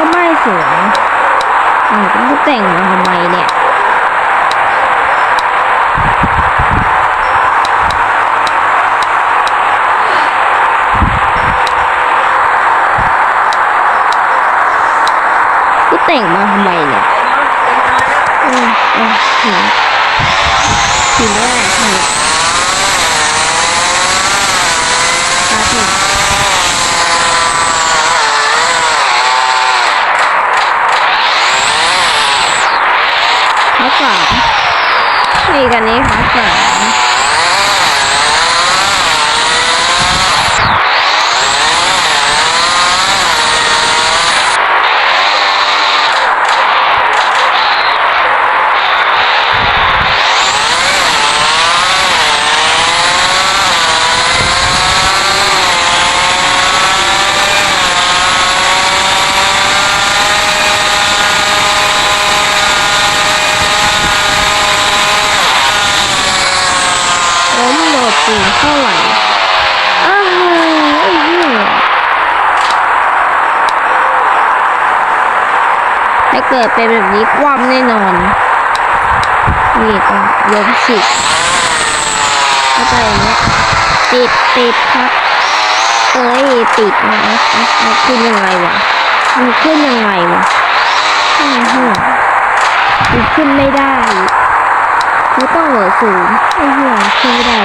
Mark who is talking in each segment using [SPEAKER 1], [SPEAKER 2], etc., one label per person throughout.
[SPEAKER 1] ก็ไม่สวยอ่าก็แต่งมาทำไมเนี่ยก็แต่งมาทำไมเนี่ยอืมอะถึงถึงแล้วถึงตาถึงข้อสามนี่ กันนี้ค่ะสามโดดสูงเท่าไหร่อ้าวไอ้เหี้ย ถ้าเกิดเป็นแบบนี้คว่ำแน่นอน นี่ต้องล้มสิเข้าใจไหมติดติดครับเอ้ยติดนะอะอะมันขึ้นยังไงวะมันขึ้นยังไงวะอื้อหือมันขึ้นไม่ได้ไม่ต้องโหลดสูงไอ้เหี้ยขึ้นไม่ได้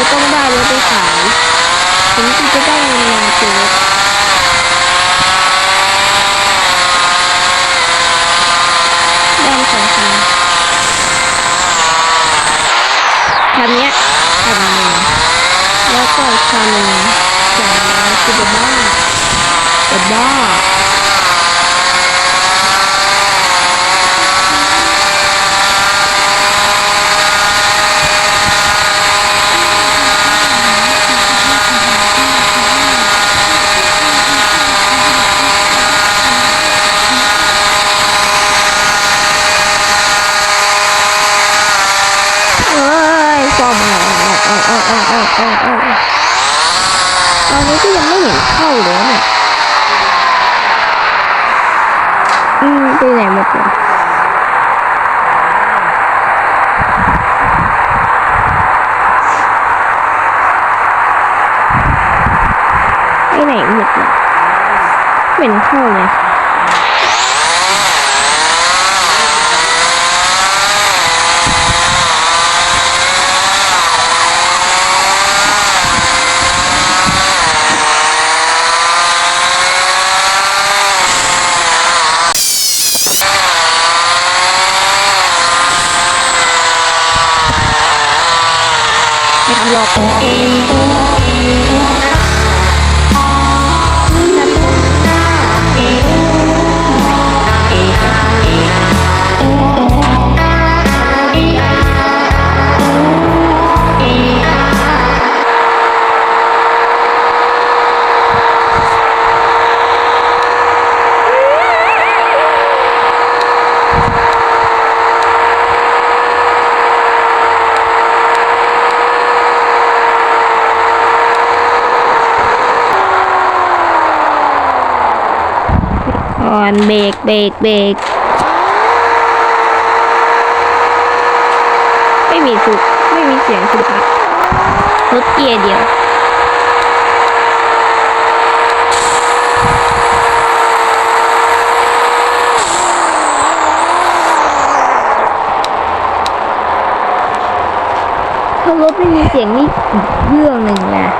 [SPEAKER 1] อะกูต้องได้รถไปขายถึงกูจะได้เงินมาซื้อรถได้สองคันคันเนี้ยคันหนึ่งแล้วก็อีกคันหนึ่งสองร้อยคือบ้าจะบ้า ไหนหมดเยเหม็นเข้าเลยรอผมเอง ก่อนเบรกเบรกเบรกไม่มีสุดไม่มีเสียงสุดครับรถเกียร์เดียวถ้ารถไม่มีเสียงนี่อีกเรื่องหนึ่งนะ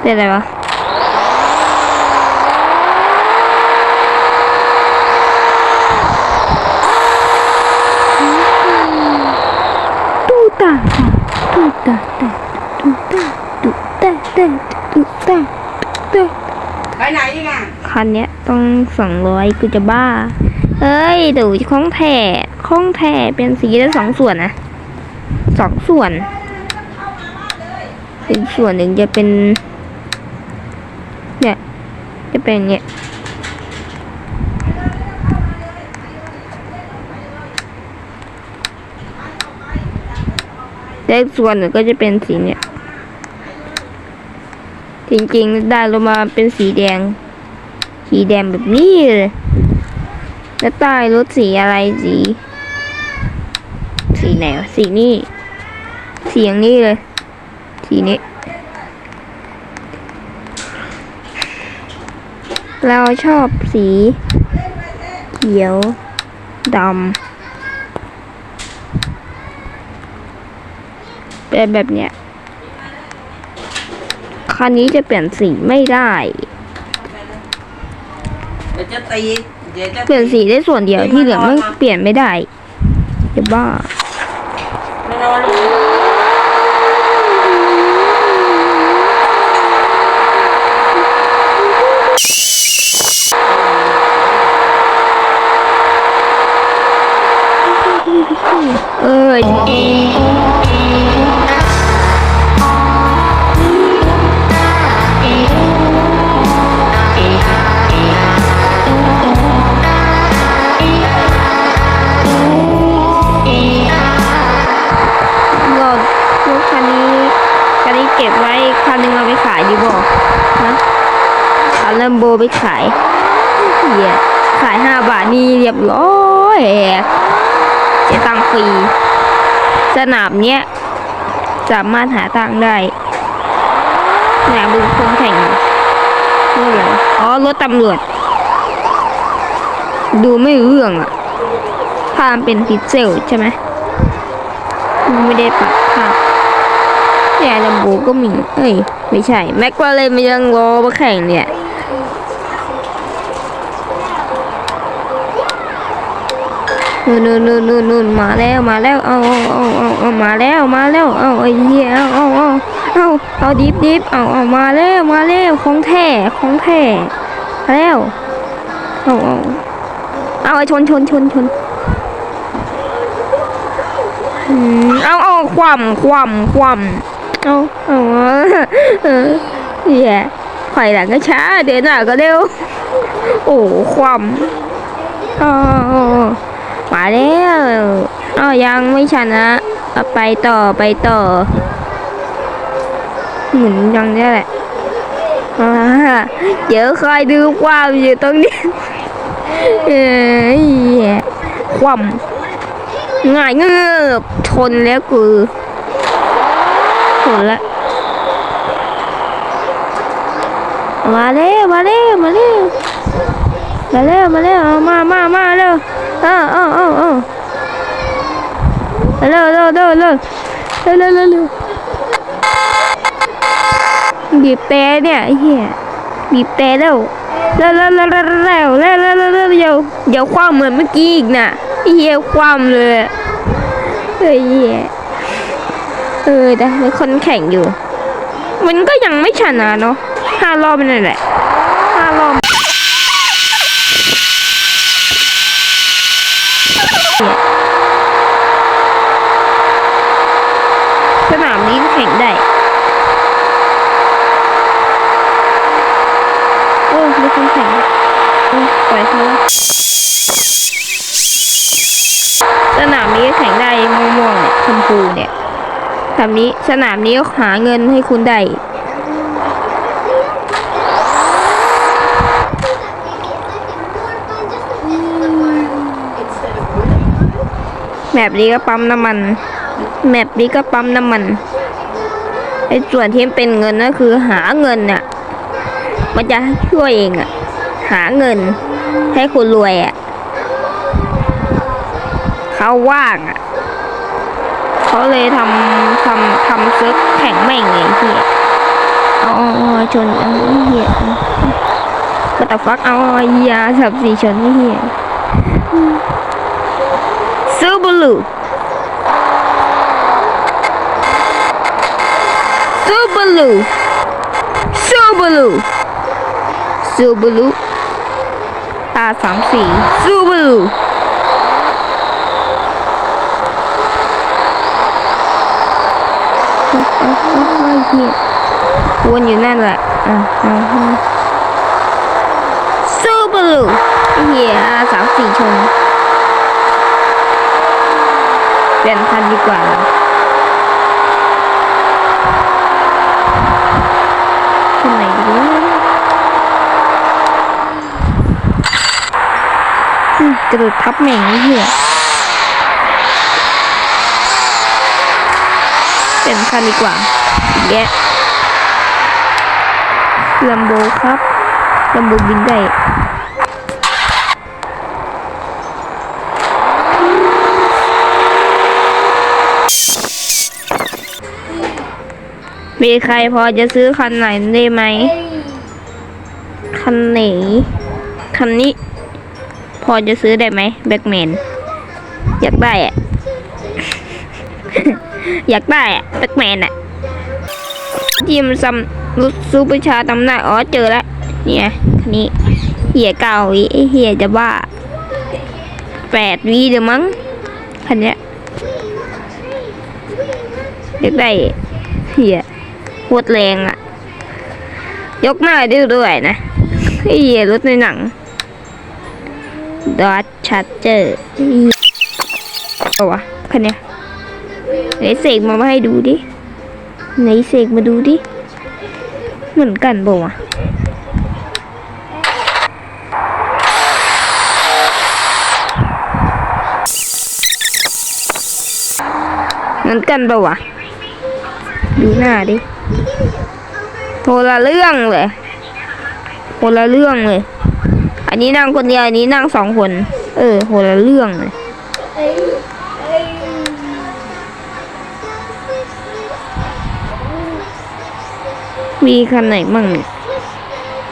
[SPEAKER 1] เป็นอะไรวะตูตาตูตาตาตูตาตูตาตาตูตาตา
[SPEAKER 2] ไปไหนอีกอะ
[SPEAKER 1] คันเนี้ยต้องสองร้อยกูจะบ้า เอ้ยเดี๋ยวข้องแถ่ข้องแถ่เป็นสีละสองส่วนนะสองส่วนอีกส่วนหนึ่งจะเป็น เป็นเนี่ยและอีกส่วนหนึ่งก็จะเป็นสีเนี่ย จริงๆ ได้ลงมาเป็นสีแดง สีแดงแบบนี้เลยแล้วใต้รถสีอะไรสี สีไหนวะสีนี่สีอย่างนี้เลย สีนี้ เราชอบสีเขียวดำเป็นแบบเนี้ยคันนี้จะเปลี่ยนสีไม่ได้
[SPEAKER 2] เดจะตีเป
[SPEAKER 1] ลี่ยนสีได้ส่วนเดียวที่เหลือไมันเปลี่ยนไม่ได้จะบ้า
[SPEAKER 2] ไม่นอนลูก
[SPEAKER 1] เออเรารถคันนี้คันนี้เก็บไว้คันหนึงเอาไปขายดีบ่ฮะเอาเลมโบไปขายเหี้ยขายห้าบาทนี่เรียบร้อย รี สนามเนี้ยสามารถหาตังได้สนามดูคนแข่งรถอะไรวะอ๋อรถตำรวจ ดูไม่เรื่องอะภาพเป็นพิกเซลใช่ไหมไม่ได้ปรับภาพแต่ลัมโบก็มี เอ้ย ไม่ใช่ แม็กว่าเลยมันยังรอมาแข่งเนี่ย นู่นนู่นนู่นนู่นนู่นมาแล้วมาแล้วเอาเอาเอาเอาเอามาแล้วมาแล้วเอาไอ้เหี้ยเอาเอาเอาเอาเอาดิบดิบเอาเอามาแล้วมาแล้วของแท้ของแท้มาแล้วเอาเอาเอาไอ้ชนชนชนชนเอาเอาคว่ำคว่ำคว่ำเอาเอาเออเหี้ยถอยหลังก็ช้าเดินหน้าก็เร็วโอ้คว่ำอ๋อ มาแล้วอ้าวยังไม่ชนะเอาไปต่อไปต่อ เหมุนยังเนี่แหละเดี๋ยวคอยดูความอยู่ตรงนี้เอ้ยความง่ายเงือบชนแล้วกูชนละมาแล้วมาแล้วมาแล้วมาแล้วมาแล้วเอามามามาเร็ว ออเออเออเออเร็วเร็วเร็วเร็วเร็วเร็วเร็วเร็วบีบแต่เนี่ยไอ้เหี้ยบีบแต่เร็วเร็วเร็วเร็วเร็วเร็วเร็วเร็วเร็วเร็วเร็วเร็วเดี๋ยวคว่ำเหมือนเมื่อกี้อีกน่ะไอ้เหี้ยคว่ำเลยอะเฮ้ยเหี้ยเออแต่เป็นคนแข่งอยู่ มันก็ยังไม่ชนะเนาะห้ารอบนั่นแหละห้ารอบ สนามนี้ก็แข่งได้ โอ้มีคนแข่งโอ้ปล่อยเขาละสนามนี้ก็แข่งได้ม่วงๆเนี่ยชมพูเนี่ยสนามนี้ สนามนี้ก็หาเงินให้คุณได้แมปนี้ก็ปั๊มน้ำมัน แมปนี้ก็ปั๊มน้ำมันไอ้ส่วนที่เป็นเงินก็คือหาเงินน่ะ มันจะช่วยเองอะหาเงิน ให้คนรวยอะ่ะ เขาว่างอะ่ะ เขาเลยทำทำทำเซิร์ฟแข่งแม่งไงเฮียเอาเอาชนเอาเฮียก็แต่ฟักเอาเอาเฮียสับสี่ชนเฮียซูบูลูซูบูลูซูบูลูซูบูลูตาสามสี่ซูบูลู โอ้โอ้โอ้โอ้ยเหี้ยวนอยู่นั่นแหละอะอะอะซูบารูเฮียสามสี่ชนเปลี่ยนคันดีกว่าเราคันไหนดีวกระโดดทับแม่งเหี้ย คันดีกว่าแยะลัมโบครับลัมโบบินได้มีใครพอจะซื้อคันไหนได้ไหม คันไหน คันนี้ พอจะซื้อได้ไหมแบ็กแมน อยากได้อะ อยากได้อะ แบ็กแมนอะทีมซัมรุซูเปอร์ชาตำหน้าอ๋อเจอแล้วเนี่ยคันนี้เหียเก่าวิไอ้เหียจะบ้าแปดวีเดี๋ยวมั้งคันเนี้ยอยากได้เหียโคตรแรงอะยกหน้าได้ด้วยนะเหียรถในหนังดอ c ชัดเจอร์เอาวะคันเนี้ย ไหนเสกมามาให้ดูดิ ไหนเสกมาดูดิ เหมือนกันบ่วะเหมือนกันบ่วะ ดูหน้าดิโทละเรื่องเลยโทละเรื่องเลย อันนี้นั่งคนเดียว อันนี้นั่งสองคน เออโทละเรื่องเลย มีคันไหนมั่งเนี่ย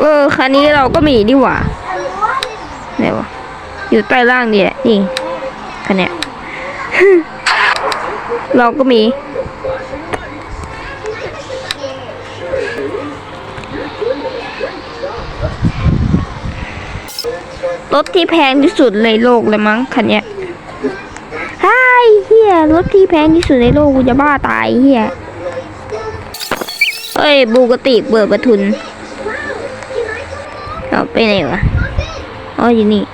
[SPEAKER 1] เออคันนี้เราก็มีดีหว่าไหนวะอยู่ใต้ล่างเนี่ยนี่คันเนี้ยเราก็มี รถที่แพงที่สุดในโลกเลยมั้งคันเนี้ยไอ้เฮียรถที่แพงที่สุดในโลกกูจะบ้าตายเฮีย เฮ้ยบูกติเปิดประทุนเอาไปไหนวะอ๋ออยู่นี่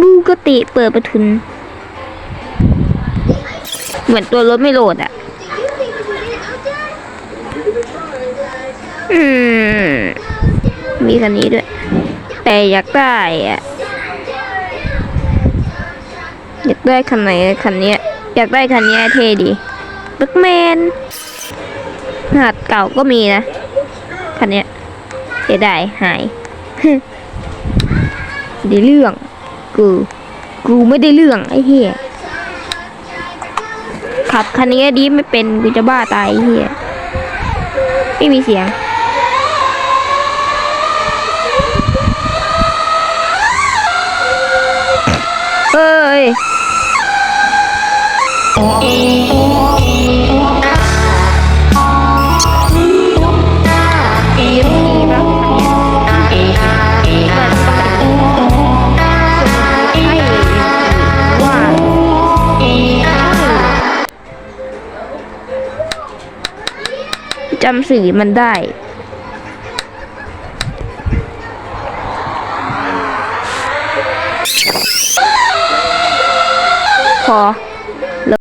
[SPEAKER 1] บูกติเปิดประทุน เหมือนตัวรถไม่โหลดอะ อืม มีคันนี้ด้วย แต่อยากได้อะ อยากได้คันไหนคันนี้อยากได้คันนี้เท่ดีแบ็กแมน หัดเก่าก็มีนะ คันเนี้ยเสียดายหายได้เรื่อง กู กูไม่ได้เรื่องไอ้เหี้ยขับคันนี้ดีไม่เป็น กูจะบ้าตายไอ้เหี้ยไม่มีเสียงเอ้ย จำสีมันได้ พอ